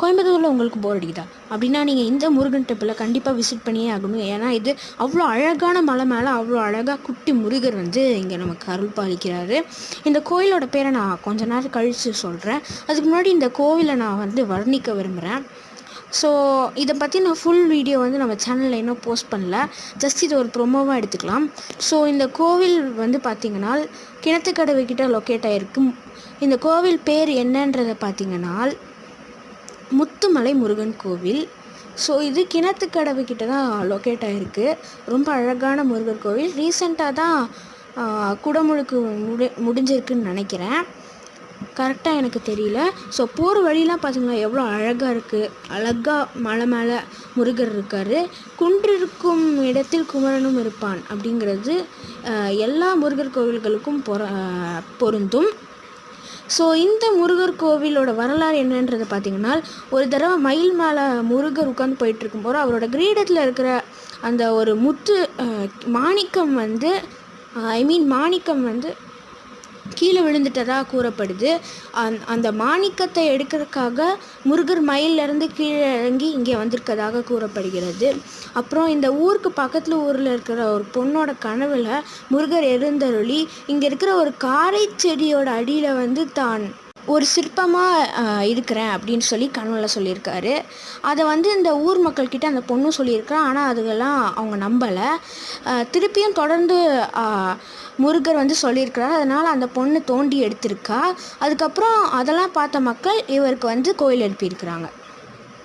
கோயம்புத்தூரில் உங்களுக்கு போர் அடிக்குதா? அப்படின்னா நீங்கள் இந்த முருகன் டெம்பிளை கண்டிப்பாக விசிட் பண்ணியே ஆகணும். ஏன்னா இது அவ்வளோ அழகான மலை மேலே அவ்வளோ அழகாக குட்டி முருகர் வந்து இங்கே நமக்கு அருள் பாலிக்கிறாரு இந்த கோயிலோட பேரை நான் கொஞ்ச நேரம் கழித்து சொல்கிறேன் அதுக்கு முன்னாடி இந்த கோவிலை நான் வந்து வர்ணிக்க விரும்புகிறேன் ஸோ இதை பற்றி நான் ஃபுல் வீடியோ வந்து நம்ம சேனலில் இன்னும் போஸ்ட் பண்ணல. ஜஸ்ட் இது ஒரு ப்ரொமோவாக எடுத்துக்கலாம். ஸோ இந்த கோவில் வந்து பார்த்திங்கன்னா கிணத்துக்கடவை கிட்ட லொக்கேட் ஆகிருக்கு இந்த கோவில் பேர் என்னன்றதை பார்த்தீங்கன்னா முத்துமலை முருகன் கோவில். ஸோ இது கிணத்துக்கடவு கிட்ட தான் லொக்கேட் ஆகிருக்கு ரொம்ப அழகான முருகர் கோவில். ரீசெண்டாக தான் குடமுழுக்கு முடி முடிஞ்சிருக்குன்னு நினைக்கிறேன். கரெக்டாக எனக்கு தெரியல. ஸோ போகிற வழிலாம் பார்த்தீங்களா எவ்வளோ அழகாக இருக்குது அழகாக மலை மேலே முருகர் இருக்கார். குன்றிருக்கும் இடத்தில் குமரனும் இருப்பான் அப்படிங்கிறது எல்லா முருகர் கோவில்களுக்கும் பொற பொருந்தும். ஸோ இந்த முருகர் கோவிலோட வரலாறு என்னன்றது பார்த்தீங்கன்னா ஒரு தடவை மயில் மேலே முருகர் உட்காந்து போயிட்டு இருக்கும்போது அவரோட கிரீடத்தில் இருக்கிற அந்த ஒரு முத்து மாணிக்கம் வந்து ஐ மீன் மாணிக்கம் வந்து கீழே விழுந்துட்டதாக கூறப்படுது. அந் அந்த மாணிக்கத்தை எடுக்கிறதுக்காக முருகர் மயிலிருந்து கீழே இறங்கி இங்கே வந்திருக்கதாக கூறப்படுகிறது. அப்புறம் இந்த ஊருக்கு பக்கத்தில் ஊரில் இருக்கிற ஒரு பொண்ணோட கனவில் முருகர் எழுந்தருளி இங்கே இருக்கிற ஒரு காரை செடியோட அடியில் வந்து தான் ஒரு சிற்பமாக இருக்கிறேன் அப்படின்னு சொல்லி கனவில் சொல்லியிருக்காரு. அதை வந்து இந்த ஊர் மக்கள்கிட்ட அந்த பொண்ணும் சொல்லியிருக்கா ஆனால் அதுக்கெல்லாம் அவங்க நம்பலை. திருப்பியும் தொடர்ந்து முருகர் வந்து சொல்லியிருக்கிறார். அதனால் அந்த பொண்ணு தோண்டி எடுத்திருக்கா. அதுக்கப்புறம் அதெல்லாம் பார்த்த மக்கள் இவருக்கு வந்து கோயில் எழுப்பியிருக்கிறாங்க.